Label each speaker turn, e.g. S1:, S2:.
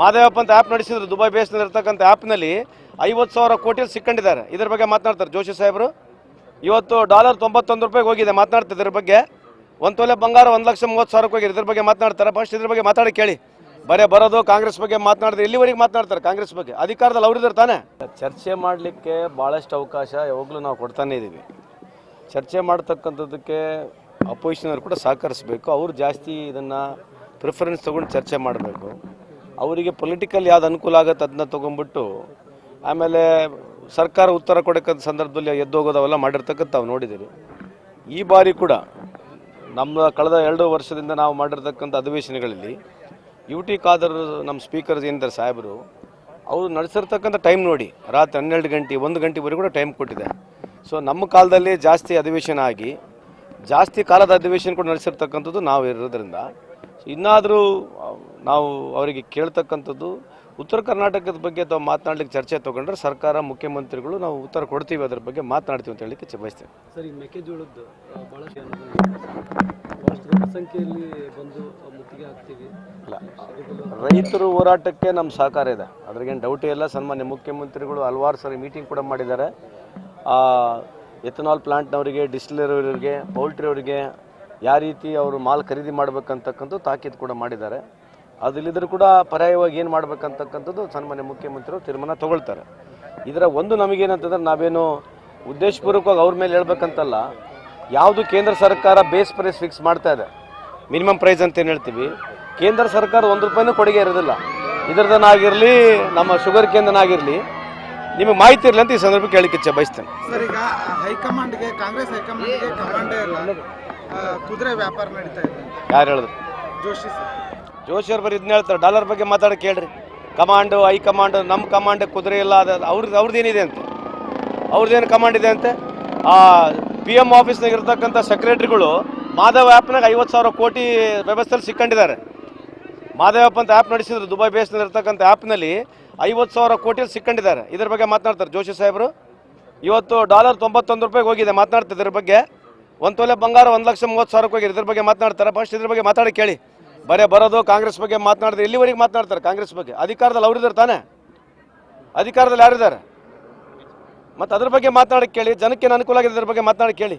S1: ಮಾದೇವಪ್ಪ ಅಂತ ಆ್ಯಪ್ ನಡೆಸಿದ್ರು. ದುಬೈ ಬೇಸ್ನಲ್ಲಿ ಇರ್ತಕ್ಕಂಥ ಆ್ಯಪ್ನಲ್ಲಿ ಐವತ್ತು ಸಾವಿರ ಕೋಟಿಯಲ್ಲಿ ಸಿಕ್ಕೊಂಡಿದ್ದಾರೆ. ಇದ್ರ ಬಗ್ಗೆ ಮಾತನಾಡ್ತಾರೆ ಜೋಶಿ ಸಾಹೇಬರು. ಇವತ್ತು ಡಾಲರ್ ತೊಂಬತ್ತೊಂದು ರೂಪಾಯಿಗೆ ಹೋಗಿದೆ. ಮಾತನಾಡ್ತಾರೆ ಇದ್ರ ಬಗ್ಗೆ. ಒಂದು ತೊಲೆ ಬಂಗಾರ ಒಂದು ಲಕ್ಷ ಮೂವತ್ತು ಸಾವಿರಕ್ಕೆ ಹೋಗಿದೆ. ಇದ್ರ ಬಗ್ಗೆ ಮಾತನಾಡ್ತಾರೆ. ಫಸ್ಟ್ ಇದ್ರ ಬಗ್ಗೆ ಮಾತಾಡಿ ಕೇಳಿ. ಬರೇ ಬರೋದು ಕಾಂಗ್ರೆಸ್ ಬಗ್ಗೆ ಮಾತನಾಡಿದ್ರೆ ಇಲ್ಲಿವರೆಗೆ ಮಾತನಾಡ್ತಾರೆ ಕಾಂಗ್ರೆಸ್ ಬಗ್ಗೆ. ಅಧಿಕಾರದಲ್ಲಿ ಅವರಿದ್ದಾರೆ ತಾನೆ. ಚರ್ಚೆ ಮಾಡಲಿಕ್ಕೆ ಭಾಳಷ್ಟು ಅವಕಾಶ ಯಾವಾಗಲೂ ನಾವು ಕೊಡ್ತಾನೆ ಇದ್ದೀವಿ. ಚರ್ಚೆ ಮಾಡ್ತಕ್ಕಂಥದ್ದಕ್ಕೆ ಅಪೋಸಿಷನವ್ರು ಕೂಡ ಸಹಕರಿಸಬೇಕು. ಅವರು ಜಾಸ್ತಿ ಇದನ್ನು ಪ್ರಿಫರೆನ್ಸ್ ತೊಗೊಂಡು ಚರ್ಚೆ ಮಾಡಬೇಕು. ಅವರಿಗೆ ಪೊಲಿಟಿಕಲ್ ಯಾವ್ದು ಅನುಕೂಲ ಆಗುತ್ತೆ ಅದನ್ನ ತೊಗೊಂಡ್ಬಿಟ್ಟು, ಆಮೇಲೆ ಸರ್ಕಾರ ಉತ್ತರ ಕೊಡೋಕ್ಕಂಥ ಸಂದರ್ಭದಲ್ಲಿ ಎದ್ದೋಗೋದು ಅವೆಲ್ಲ ಮಾಡಿರ್ತಕ್ಕಂಥ ನಾವು ನೋಡಿದ್ದೀರಿ ಈ ಬಾರಿ ಕೂಡ ನಮ್ಮ ಕಳೆದ ಎರಡು ವರ್ಷದಿಂದ ನಾವು ಮಾಡಿರ್ತಕ್ಕಂಥ ಅಧಿವೇಶನಗಳಲ್ಲಿ ಯು ಟಿ ಖಾದರ್ ನಮ್ಮ ಸ್ಪೀಕರ್ ಏನಿದ್ದಾರೆ ಸಾಹೇಬರು, ಅವರು ನಡೆಸಿರ್ತಕ್ಕಂಥ ಟೈಮ್ ನೋಡಿ, ರಾತ್ರಿ ಹನ್ನೆರಡು ಗಂಟೆ, ಒಂದು ಗಂಟೆವರೆಗೂ ಕೂಡ ಟೈಮ್ ಕೊಟ್ಟಿದೆ. ಸೊ ನಮ್ಮ ಕಾಲದಲ್ಲಿ ಜಾಸ್ತಿ ಅಧಿವೇಶನ ಆಗಿ, ಜಾಸ್ತಿ ಕಾಲದ ಅಧಿವೇಶನ ಕೂಡ ನಡೆಸಿರ್ತಕ್ಕಂಥದ್ದು ನಾವು ಇರೋದ್ರಿಂದ ಇನ್ನಾದರೂ ನಾವು ಅವರಿಗೆ ಕೇಳ್ತಕ್ಕಂಥದ್ದು ಉತ್ತರ ಕರ್ನಾಟಕದ ಬಗ್ಗೆ ಅಥವಾ ಮಾತನಾಡಲಿಕ್ಕೆ ಚರ್ಚೆ ತಗೊಂಡ್ರೆ ಸರ್ಕಾರ ಮುಖ್ಯಮಂತ್ರಿಗಳು ನಾವು ಉತ್ತರ ಕೊಡ್ತೀವಿ ಅದರ ಬಗ್ಗೆ ಮಾತನಾಡ್ತೀವಿ ಅಂತ ಹೇಳಲಿಕ್ಕೆ ಇಚ್ಛೆ ಬಯಸ್ತೇನೆ.
S2: ಸರ್ ಈ ಮೆಕ್ಕೆಜೋಳದ್ದು ಆ, ಭಾಳಷ್ಟು ಭಾಳಷ್ಟು ದೊಡ್ಡ ಸಂಖ್ಯೆಯಲ್ಲಿ ಬಂದು ಮುತ್ತಿಗೆ ಹಾಕ್ತೀವಿ.
S1: ಇಲ್ಲ ರೈತರು ಹೋರಾಟಕ್ಕೆ ನಮ್ಮ ಸಹಕಾರ ಇದೆ. ಅದ್ರಾಗೇನು ಡೌಟೇ ಇಲ್ಲ. ಸನ್ಮಾನ್ಯ ಮುಖ್ಯಮಂತ್ರಿಗಳು ಹಲವಾರು ಸರಿ ಮೀಟಿಂಗ್ ಕೂಡ ಮಾಡಿದ್ದಾರೆ. ಎಥನಾಲ್ ಪ್ಲಾಂಟ್ನವರಿಗೆ ಪೌಲ್ಟ್ರಿ ಪೌಲ್ಟ್ರಿಯವರಿಗೆ ಯಾವ ರೀತಿ ಅವರು ಮಾಲ್ ಖರೀದಿ ಮಾಡ್ಬೇಕಂತಕ್ಕಂಥ ತಾಕೀತು ಕೂಡ ಮಾಡಿದ್ದಾರೆ. ಅದಿಲ್ಲಿದ್ರೂ ಕೂಡ ಪರ್ಯಾಯವಾಗಿ ಏನು ಮಾಡಬೇಕಂತಕ್ಕಂಥದ್ದು ಸನ್ಮಾನ್ಯ ಮುಖ್ಯಮಂತ್ರಿಗಳು ತೀರ್ಮಾನ ತಗೊಳ್ತಾರೆ. ಇದರ ಒಂದು ನಮಗೇನಂತಂದ್ರೆ ನಾವೇನು ಉದ್ದೇಶಪೂರ್ವಕವಾಗಿ ಅವ್ರ ಮೇಲೆ ಹೇಳ್ಬೇಕಂತಲ್ಲ, ಯಾವುದು ಕೇಂದ್ರ ಸರ್ಕಾರ ಬೇಸ್ ಪ್ರೈಸ್ ಫಿಕ್ಸ್ ಮಾಡ್ತಾ ಇದೆ, ಮಿನಿಮಮ್ ಪ್ರೈಸ್ ಅಂತ ಏನು ಹೇಳ್ತೀವಿ, ಕೇಂದ್ರ ಸರ್ಕಾರ ಒಂದು ರೂಪಾಯಿನೂ ಕೊಡುಗೆ ಇರೋದಿಲ್ಲ. ಇದರದನ್ನಾಗಿರಲಿ ನಮ್ಮ ಶುಗರ್ ಕೇಂದ್ರನಾಗಿರಲಿ ನಿಮಗೆ ಮಾಹಿತಿ ಇರಲಿ ಅಂತ ಈ ಸಂದರ್ಭ ಕೇಳಿಕ್ಕೆ ಇಚ್ಛೆ ಬಯಸ್ತೇನೆ.
S3: ಕುದುರೆ ವ್ಯಾಪಾರ ನಡೀತಾ ಇದೆ
S1: ಯಾರು ಹೇಳಿದ್ರು
S3: ಜೋಶಿ ಸರ್.
S1: ಜೋಶಿ ಅವ್ರ ಬರೀ ಇದನ್ನ ಹೇಳ್ತಾರೆ. ಡಾಲರ್ ಬಗ್ಗೆ ಮಾತಾಡಕ್ಕೆ ಕೇಳ್ರಿ. ಕಮಾಂಡು ಹೈ ಕಮಾಂಡ್ ನಮ್ಮ ಕಮಾಂಡ್ ಕುದುರೆ ಇಲ್ಲ ಅದು ಅವ್ರದ್ದು ಅವ್ರದ್ದೇನಿದೆ ಅಂತೆ? ಅವ್ರದ್ದೇನು ಕಮಾಂಡ್ ಇದೆ ಅಂತೆ? ಆ ಪಿ ಎಂ ಆಫೀಸ್ನಾಗ ಇರ್ತಕ್ಕಂಥ ಸೆಕ್ರೆಟ್ರಿಗಳು ಮಾಧವ್ ಆ್ಯಪ್ನಾಗ ಐವತ್ತು ಸಾವಿರ ಕೋಟಿ ವ್ಯವಸ್ಥೆಯಲ್ಲಿ ಸಿಕ್ಕೊಂಡಿದ್ದಾರೆ. ಆ್ಯಪ್ ಅಂತ ಆ್ಯಪ್ ನಡೆಸಿದ್ರು. ದುಬೈ ಬೇಸ್ನಲ್ಲಿ ಇರ್ತಕ್ಕಂಥ ಆ್ಯಪ್ನಲ್ಲಿ ಐವತ್ತು ಸಾವಿರ ಕೋಟಿಯಲ್ಲಿ ಸಿಕ್ಕೊಂಡಿದ್ದಾರೆ. ಇದ್ರ ಬಗ್ಗೆ ಮಾತನಾಡ್ತಾರೆ ಜೋಶಿ ಸಾಹೇಬರು. ಇವತ್ತು ಡಾಲರ್ ತೊಂಬತ್ತೊಂದು ರೂಪಾಯಿಗೆ ಹೋಗಿದೆ ಮಾತನಾಡ್ತಿದ್ದ ಇದ್ರ ಬಗ್ಗೆ. ಒಂದು ತೊಲೆ ಬಂಗಾರ ಒಂದು ಲಕ್ಷ ಮೂವತ್ತು ಸಾವಿರಕ್ಕೆ ಹೋಗಿ ಇದ್ರ ಬಗ್ಗೆ ಮಾತನಾಡ್ತಾರೆ? ಫಸ್ಟ್ ಇದ್ರ ಬಗ್ಗೆ ಮಾತಾಡಿ ಕೇಳಿ. ಬರೇ ಬರೋದು ಕಾಂಗ್ರೆಸ್ ಬಗ್ಗೆ ಮಾತನಾಡಿದ್ರೆ ಇಲ್ಲಿವರೆಗೆ ಮಾತನಾಡ್ತಾರೆ ಕಾಂಗ್ರೆಸ್ ಬಗ್ಗೆ. ಅಧಿಕಾರದಲ್ಲಿ ಅವರಿದ್ದಾರೆ ತಾನೆ? ಅಧಿಕಾರದಲ್ಲಿ ಯಾರಿದ್ದಾರೆ ಮತ್ತು ಅದ್ರ ಬಗ್ಗೆ ಮಾತನಾಡಿ ಕೇಳಿ, ಜನಕ್ಕೆ ಅನುಕೂಲ ಆಗಿದೆ ಇದ್ರ ಬಗ್ಗೆ ಮಾತನಾಡಿ ಕೇಳಿ.